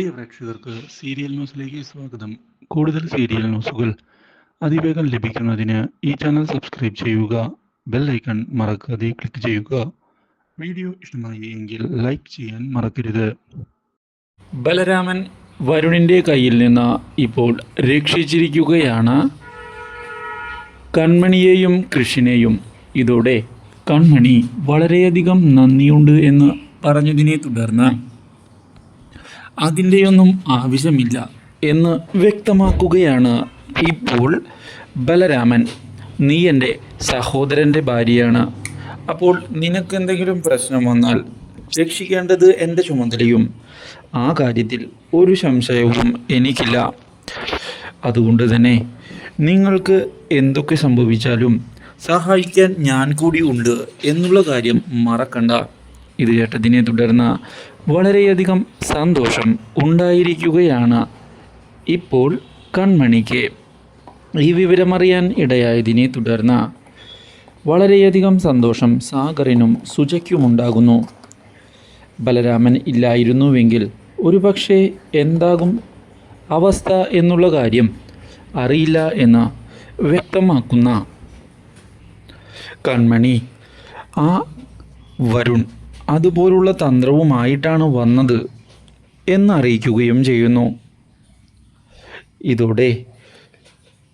പ്രിയ പ്രേക്ഷകർക്ക് സീരിയൽ ന്യൂസിലേക്ക് സ്വാഗതം. കൂടുതൽ സീരിയൽ ന്യൂസുകൾ അതിവേഗം ലഭിക്കുന്നതിന് ഈ ചാനൽ സബ്സ്ക്രൈബ് ചെയ്യുക ബെൽ ഐക്കൺ മറക്കാതെ ക്ലിക്ക് ചെയ്യുക. വീഡിയോ ഇഷ്ടമായി എങ്കിൽ ലൈക്ക് ചെയ്യാൻ മറക്കരുത്. ബലരാമൻ വരുണിന്റെ കയ്യിൽ നിന്ന് ഇപ്പോൾ രക്ഷിച്ചിരിക്കുകയാണ്. കൺമണിയെയും കൃഷിനെയും ഇതോടെ കൺമണി വളരെയധികം നന്ദിയുണ്ട് എന്ന് പറഞ്ഞതിനെ തുടർന്ന് അതിന്റെയൊന്നും ആവശ്യമില്ല എന്ന് വ്യക്തമാക്കുകയാണ് ഇപ്പോൾ ബലരാമൻ. നീ എന്റെ സഹോദരന്റെ ഭാര്യയാണ്. അപ്പോൾ നിനക്ക് എന്തെങ്കിലും പ്രശ്നം വന്നാൽ രക്ഷിക്കേണ്ടത് എന്റെ ചുമതലയും. ആ കാര്യത്തിൽ ഒരു സംശയവും എനിക്കില്ല. അതുകൊണ്ട് തന്നെ നിങ്ങൾക്ക് എന്തൊക്കെ സംഭവിച്ചാലും സഹായിക്കാൻ ഞാൻ കൂടി ഉണ്ട് എന്നുള്ള കാര്യം മറക്കണ്ട. ഇത് കേട്ടതിനെ തുടർന്ന് വളരെയധികം സന്തോഷം ഉണ്ടായിരിക്കുകയാണ് ഇപ്പോൾ കൺമണിക്ക്. ഈ വിവരമറിയാൻ ഇടയായതിനെ തുടർന്ന് വളരെയധികം സന്തോഷം സാഗറിനും സുജയ്ക്കുമുണ്ടാകുന്നു. ബലരാമൻ ഇല്ലായിരുന്നുവെങ്കിൽ ഒരുപക്ഷെ എന്താകും അവസ്ഥ എന്നുള്ള കാര്യം അറിയില്ല എന്ന് വ്യക്തമാക്കുന്ന കൺമണി. ആ വരുൺ അതുപോലുള്ള തന്ത്രവുമായിട്ടാണ് വന്നത് എന്നറിയിക്കുകയും ചെയ്യുന്നു. ഇതോടെ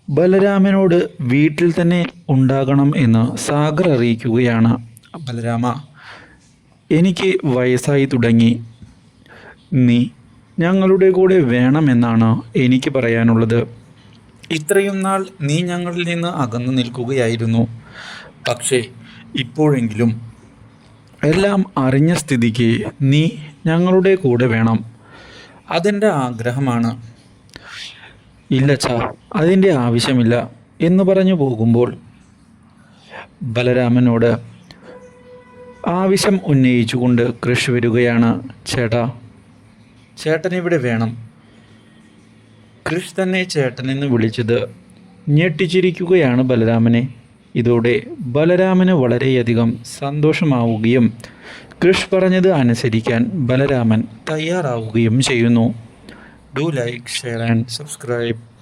ബലരാമനോട് വീട്ടിൽ തന്നെ ഉണ്ടാകണം എന്ന് സാഗർ അറിയിക്കുകയാണ്. ബലരാമ എനിക്ക് വയസ്സായി തുടങ്ങി. നീ ഞങ്ങളുടെ കൂടെ വേണമെന്നാണ് എനിക്ക് പറയാനുള്ളത്. ഇത്രയും നാൾ നീ ഞങ്ങളിൽ നിന്ന് അകന്നു നിൽക്കുകയായിരുന്നു. പക്ഷേ ഇപ്പോഴെങ്കിലും എല്ലാം അറിഞ്ഞ സ്ഥിതിക്ക് നീ ഞങ്ങളുടെ കൂടെ വേണം. അതെന്റെ ആഗ്രഹമാണ്. ഇല്ല ചാ അതിന്റെ ആവശ്യമില്ല എന്ന് പറഞ്ഞു പോകുമ്പോൾ ബലരാമനോട് ആവശ്യം ഉന്നയിച്ചുകൊണ്ട് കൃഷി വരികയാണ് ചേട്ടാ. ചേട്ടൻ ഇവിടെ വേണം. കൃഷ് തന്നെ ചേട്ടനെന്ന് വിളിച്ചത് ഞെട്ടിച്ചിരിക്കുകയാണ് ബലരാമനെ. ഇതോടെ ബലരാമന് വളരെയധികം സന്തോഷമാവുകയും കൃഷ് പറഞ്ഞത് അനുസരിക്കാൻ ബലരാമൻ തയ്യാറാവുകയും ചെയ്യുന്നു. Do like share and subscribe